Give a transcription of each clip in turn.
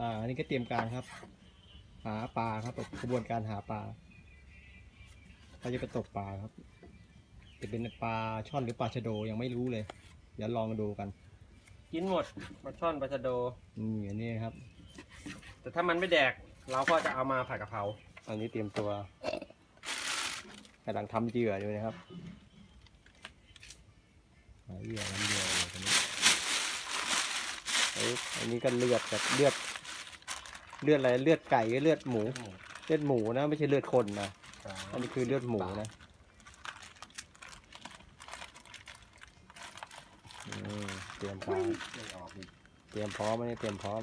อ่าอันนี้ก็เตรียมการครับ หาปลาครับกระบวนการหาปลาเขาจะไปตกปลาครับ จะเป็นปลาช่อนหรือปลาชะโดยังไม่รู้เลย เดี๋ยวลองดูกันกินหมดปลาช่อนปลาชะโดนี่อันนี้ครับ แต่ถ้ามันไม่แดก เราก็จะเอามาผัดกะเพราอันนี้เตรียมตัวกำลังทำเหยื่ออยู่นะครับหาเหยื่อทำเหยื่ออยู่ตอนนี้เอ้ยอันนี้ก็เลือดแบบเลือด เลือดอะไรเลือดไก่หรือเลือดหมูเลือดหมูนะ ไม่ใช่เลือดคนนะอันนี้คือเลือดหมูนะอืมเตรียมพร้อมไม่ออกอีกเตรียมพร้อมอันนี้เตรียมพร้อม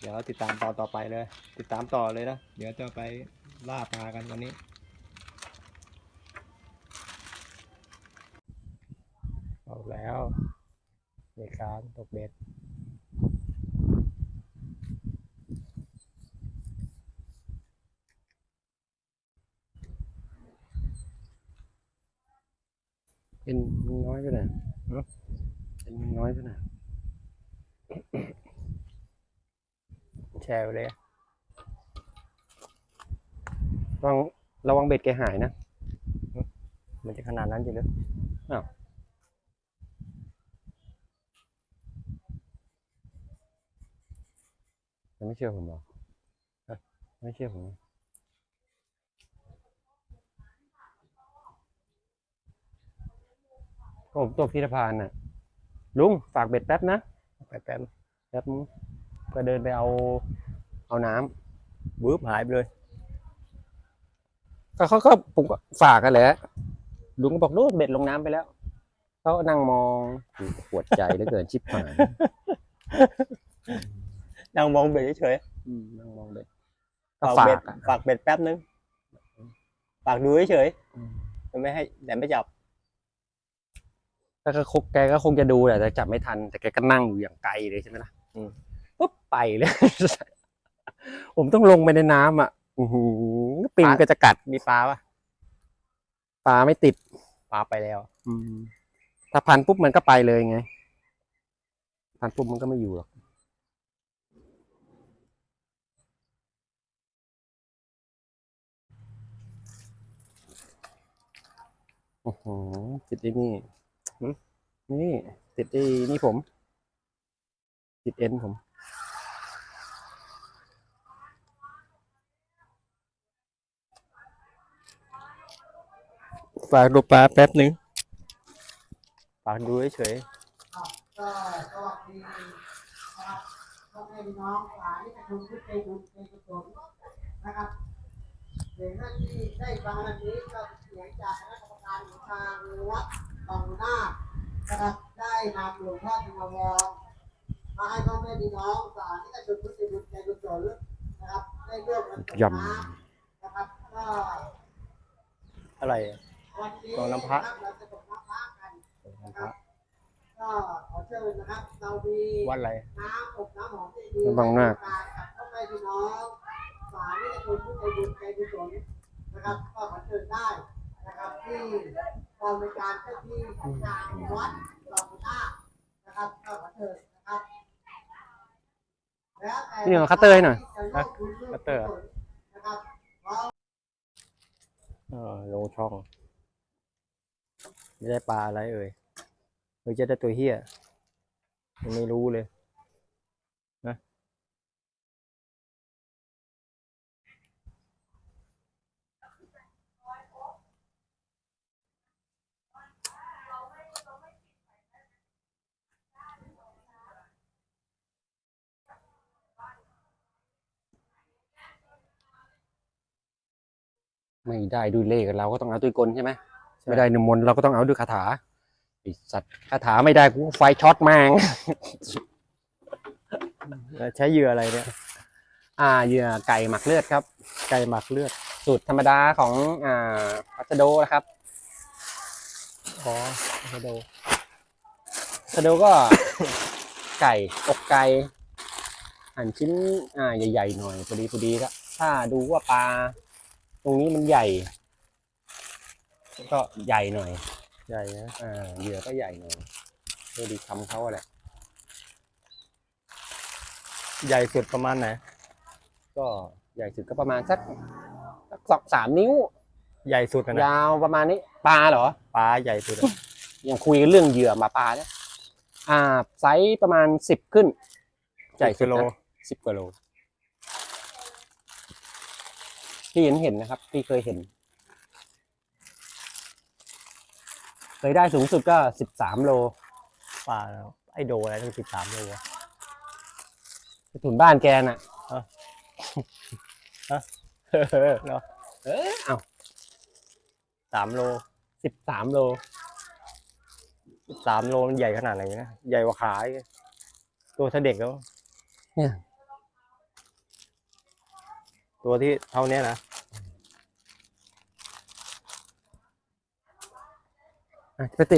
เดี๋ยวติดตามตอนต่อไปเลย ติดตามต่อเลยนะเดี๋ยวจะไปล่าปลากันวันนี้ เอาแล้วในการตกเบ็ด เป็นน้อยไปหน่อยเป็นน้อยไปหน่อยแชร์ไปเลยระวังระวังเบ็ดแกหายนะ มันจะขนาดนั้นจริงหรือยังไม่เชื่อผมเหรอฮะไม่เชื่อผม ผมตกที่สะพานน่ะ ลุงฝากเบ็ดแป๊บนะแป๊บแป๊บแป๊บนึงก็เดินไปเอาเอาน้ำวืบหายไปเลย ก็เขาก็ผมก็ฝากกันแหละลุงก็บอกลูกเบ็ดลงน้ำไปแล้วเขาก็นั่งมองปวดใจเหลือเกินชิบหายนั่งมองเบ็ดเฉยอืมนั่งมองเบ็ดๆก็ฝากฝาเบ็ดกอะ ฝากเบ็ดแป๊บนึงฝากดูเฉยอืมๆไม่ให้แต่ไม่จับ ก็คงแกก็คงจะดูแหละแต่จับไม่ทัน แต่แกก็นั่งอยู่อย่างไกลเลยใช่ไหมล่ะอืมปุ๊บไปเลย ผมต้องลงไปในน้ำอะอื้อหือปิงก็จะกัดมีปลาปะปลาไม่ติด ปลาไปแล้ว อืมถ้าพันปุ๊บมันก็ไปเลยไง พันปุ๊บมันก็ไม่อยู่หรอก โอ้โหติดไอ้นี่หึ นี่ ติดไอ้นี่ผม ติดเอ็นผม ฝากดูปลาแป๊บนึง ฝากดูเฉยก็สวัสดีนะครับพ่อแม่พี่น้องหลายที่ชมทุกเพลงเพลงกุศลนะครับเสียงที่ได้ฟังวันนี้ก็เสียงจากคณะกรรมการของทางวัด นะครับได้นำหลวงพ่อธรรมวรมาให้พ่อแม่พี่น้องสาที่ชมทุกเพลงเพลงกุศลนะครับได้ร่วมกันยนะครับก็ๆอะไรวันนี้ตรงน้ำพระคบเราจะตกน้ำพระกันนะครับก็ขอเชิญนะครับเรามีวัดอะไรน้ำอบน้ำหอมที่ดีบางนาการกับพ่อแม่พี่น้องสาธุชนผู้ใจบุญใจกุศลนะครับก็ขอเชิญได้นะครับ ที่กองบริการเจ้าที่ของทางวัดบางนานะครับก็ขอเชิญนะครับแล้วแต่นี่เอาคัตเตอร์ให้หน่อยจะร่วมบุญร่วมคัตเตอร์กุศลนะครับเออลงช่องไม่ได้ปลาอะไรเอ่ยเฮ้ยจะได้ตัวเฮี้ยยังไม่รู้เลย ไม่ได้ด้วยเลขเราก็ต้องเอาด้วยกลใช่ไหมไม่ได้หนึ่งมนต์เราก็ต้องเอาด้วยคาถาไอสัตว์คาถาไม่ได้กูไฟช็อตแมงแล้วใช้เหยื่ออะไรเนี่ย อ่าเหยื่อไก่หมักเลือดครับ ไก่หมักเลือด สูตรธรรมดาของอ่าพัสโดนะครับอ๋อชะโดพัสโดก็ ไก่อกไก่หั่นชิ้นอ่าใหญ่ๆหน่อยพอดีพอดีก็ถ้าดูว่าปลา ตรงนี้มันใหญ่ ก็ใหญ่หน่อย ใหญ่นะอ่าเหยื่อก็ใหญ่หน่อยพอดีคำเขาอะแหละ ใหญ่สุดประมาณไหน ก็ใหญ่สุดก็ประมาณสักสักสองสามนิ้ว ใหญ่สุดนะนะยาวประมาณนี้ปลาเหรอปลาใหญ่สุดอะยังคุยกันเรื่องเหยื่อมาปลาเนี่ยอ่าไซส์ประมาณสิบขึ้น ใหญ่สุดกิโลนะสิบกว่าโล ที่เห็นเห็นนะครับ ที่เคยเห็น เคยได้สูงสุดก็สิบสามโลปลาไอโดอะไรตั้งสิบสามโลอะไปถุนบ้านแกน่ะเนาะเออเอาสามโลสิบสามโลสามโลมันใหญ่ขนาดไหนนะใหญ่กว่าขาอีกตัวถ้าเด็กแล้วเนี่ยตัวที่เท่าเนี้ยนะ อะ ไปเตะ